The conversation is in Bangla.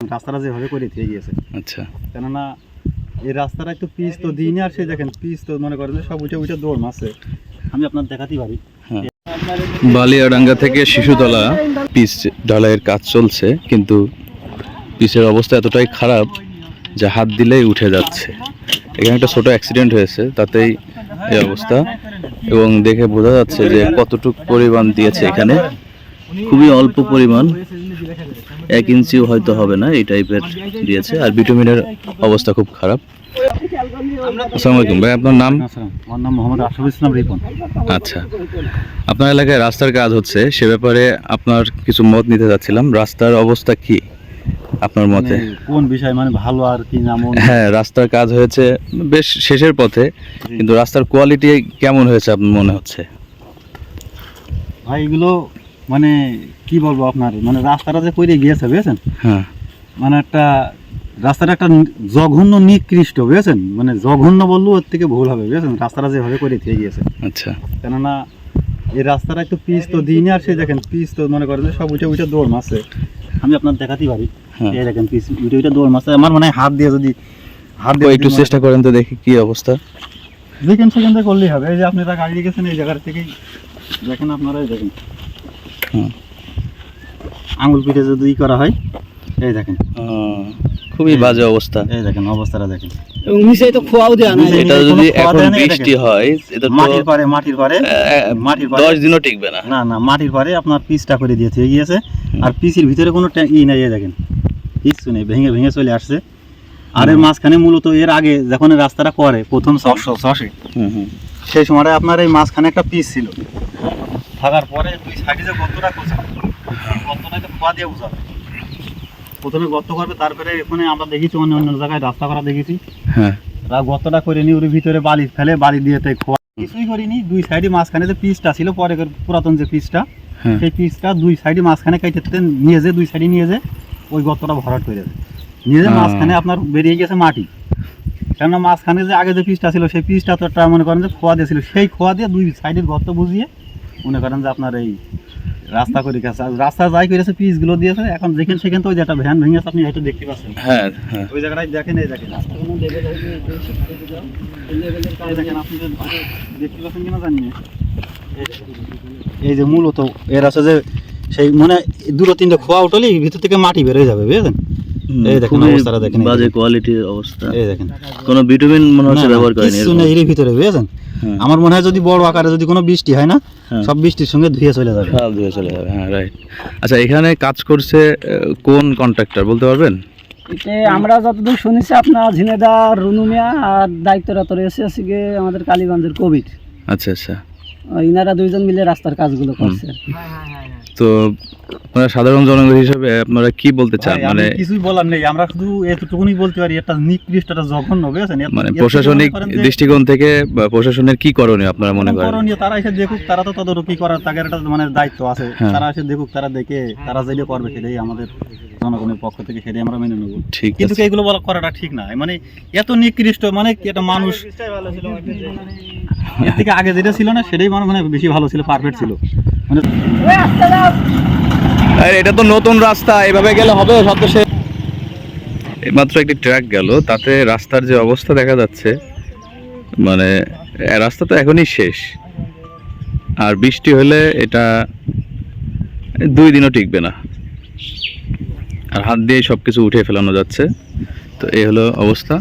রাস্তাটা যেভাবে করে দিয়ে গিয়েছে। আচ্ছা। কেননা এই রাস্তাটা একটু পিচ তো দিইনি আর সেই দেখেন পিচ তো মনে করেন সব উঠে উঠে দৌড় মারছে আমি আপনার দেখাতেই পারি। হ্যাঁ। বালিয়াডাঙ্গা থেকে শিশুতলা পিচ ঢালাইয়ের কাজ চলছে কিন্তু পিচের অবস্থা এতটাই খারাপ যে হাত দিলেই উঠে যাচ্ছে। এখানে একটা ছোট অ্যাক্সিডেন্ট হয়েছে তাতেই এই অবস্থা। এবং দেখে বোঝা যাচ্ছে যে কতটুক পরিমাণ দিয়েছে এখানে। খুবই অল্প পরিমাণ। এক ইঞ্চিও হয়তো হবে না এই টাইপের দিয়েছে। আর ভিটামিনের অবস্থা খুব খারাপ। আসসালামু আলাইকুম। ভাই আপনার নাম? আমার নাম মোহাম্মদ আশরফ ইসলাম রিপন। আচ্ছা। আপনার এলাকায় রাস্তার কাজ হচ্ছে সে ব্যাপারে আপনার কিছু মত নিতে যাচ্ছিলাম। রাস্তার অবস্থা কি আপনার মতে? মানে কোন বিষয়? মানে ভালো আর কি না হ্যাঁ রাস্তার কাজ হয়েছে বেশ শেষের পথে কিন্তু রাস্তার কোয়ালিটি কেমন হয়েছে আপনার মনে হচ্ছে? ভাই এগুলো মানে কি বলব আপনার? মানে রাস্তাটা যে করে গিয়েছে বুঝেছেন? হ্যাঁ। মানে একটা রাস্তাটা একটা জঘন্য নিকৃষ্ট বুঝেছেন? মানে জঘন্য বললেও ওর থেকে ভুল হবে বুঝেছেন? রাস্তাটা যেভাবে করে দিয়ে গিয়েছে। আচ্ছা। কেননা এই রাস্তাটা একটু পিচ তো দিইনি আর সেই দেখেন পিচ তো মনে করেন যে সব উঠে উঠে দৌড় মারছে আমি আপনার দেখাতেই পারি। হ্যাঁ। এই দেখেন পিচ উঠে উঠে দৌড় মারছে আমার মানে হাত দিয়ে যদি হাত দিয়ে একটু চেষ্টা করেন তো দেখি কি অবস্থা। দেখেন সেখান থেকে করলেই হবে। এই যে আপনি আপনারা গাড়ি গেছেন এই জায়গার থেকেই। দেখেন আপনারা এই দেখেন। আঙুল পিঠে যদি করা হয় এই দেখেন। খুবই বাজে অবস্থা। এই দেখেন অবস্থাটা দেখেন। এবং তো খোয়াও দেওয়া নাই। এটা যদি এখন বৃষ্টি হয় এটা মাটির পারে মাটির পারে মাটির পারে। দশ দিনও টিকবে না। না না মাটির পারে আপনার পিচটা করে দিয়েছে গিয়েছে। আর পিচের ভিতরে কোনো ট্যা- ই নাই এই দেখেন। কিচ্ছু নেই ভেঙে ভেঙে চলে আসছে। আর এর মাঝখানে মূলত এর আগে যখন রাস্তাটা করে প্রথম সেই সময় আপনার এই মাঝখানে একটা পিচ ছিল। থাকার পরে দুই সাইডে যে গর্তটা করছে খোয়া দিয়ে বোঝাবে। প্রথমে গর্ত করবে তারপরে এখানে আমরা দেখেছি অন্য অন্য জায়গায় রাস্তা করা দেখেছি। হ্যাঁ। গর্তটা করে নি ওর ভিতরে বালি ফেলে বালি দিয়ে তাই খোয়া। কিছুই করিনি দুই সাইডে মাঝখানে যে পিচটা ছিল পরে পুরাতন যে পিচটা হ্যাঁ। সেই পিচটা দুই সাইডে মাঝখানে কেটে নিয়ে যে দুই সাইডে নিয়ে যে ওই গর্তটা ভরাট করে দেবে। নিয়ে যে মাঝখানে আপনার বেরিয়ে গেছে মাটি। কেননা মাঝখানে যে আগে যে পিচটা ছিল সেই পিচটা তো একটা মনে করেন যে খোয়া দিয়েছিল সেই খোয়া দিয়ে দুই সাইডের গর্ত বুঝিয়ে মনে করেন যে আপনার এই রাস্তা করে গেছে। রাস্তা যাই করেছে পিচগুলো দিয়েছে। এখন যেখানে সেখানে তো ওই যে একটা ভ্যান ভেঙেছে আপনি হয়তো দেখতে পাচ্ছেন। হ্যাঁ হ্যাঁ। ওই জায়গাটায় দেখেন এই দেখেন। এই দেখেন আপনি দেখতে পাচ্ছেন কিনা জানি এই যে মূলত এর আছে যে সেই মানে দুটো তিনটে খোয়া উঠলে ভিতর থেকে মাটি বেরোয় যাবে বুঝলেন এই দেখেন অবস্থাটা দেখেন, বাজে কোয়ালিটির অবস্থা। এই দেখেন। কোনো ভিটামিন মনে হচ্ছে ব্যবহার করেনি। নেই এর ভিতরে বুঝেছেন? হ্যাঁ। আমার মনে হয় যদি বড় আকারে যদি কোনো বৃষ্টি হয় না হ্যাঁ। সব বৃষ্টির সঙ্গে ধুয়ে চলে যাবে। সব ধুয়ে চলে যাবে হ্যাঁ রাইট আচ্ছা এখানে কাজ করছে কোন কন্ট্রাক্টর বলতে পারবেন? এতে আমরা যতদূর শুনেছি আপনার ঝিনেদার রুনুমিয়া আর দায়িত্বরত রয়েছে গিয়ে আমাদের কালীগঞ্জের কবির আচ্ছা আচ্ছা। ইনারা দুইজন মিলে রাস্তার কাজগুলো করছে। তো আপনারা সাধারণ জনগণ হিসেবে আপনারা কি বলতে চান? মানে কিছুই বলার নেই। আমরা শুধু এতটুকুনি বলতে পারি একটা নিকৃষ্ট একটা জঘন্য বুঝেছেন মানে প্রশাসনিক দৃষ্টিকোণ থেকে বা প্রশাসনের কি করণীয় আপনারা মনে করেন? করণীয় তারা এসে দেখুক তারা তো তদারকি করার তাদের একটা মানে দায়িত্ব আছে। হ্যাঁ। তারা এসে দেখুক তারা দেখে তারা যেটা করবে সেটাই আমাদের জনগণের পক্ষ থেকে সেটাই আমরা মেনে নেব। ঠিক কিন্তু আছে। এইগুলো বলা করাটা ঠিক না। মানে এত নিকৃষ্ট মানে কি একটা মানুষ এর থেকে আগে যেটা ছিল না সেটাই মানে মানে বেশি ভালো ছিল পারফেক্ট ছিল। মানে আরে এটা তো নতুন রাস্তা এভাবে গেলে হবে তো সে মাত্র একটি ট্র্যাক গেল তাতে রাস্তার যে অবস্থা দেখা যাচ্ছে মানে রাস্তা তো এখনই শেষ। আর বৃষ্টি হলে এটা দুই দিনও টিকবে না। আর হাত দিয়ে সব কিছু উঠে ফেলানো যাচ্ছে। তো এই হলো অবস্থা।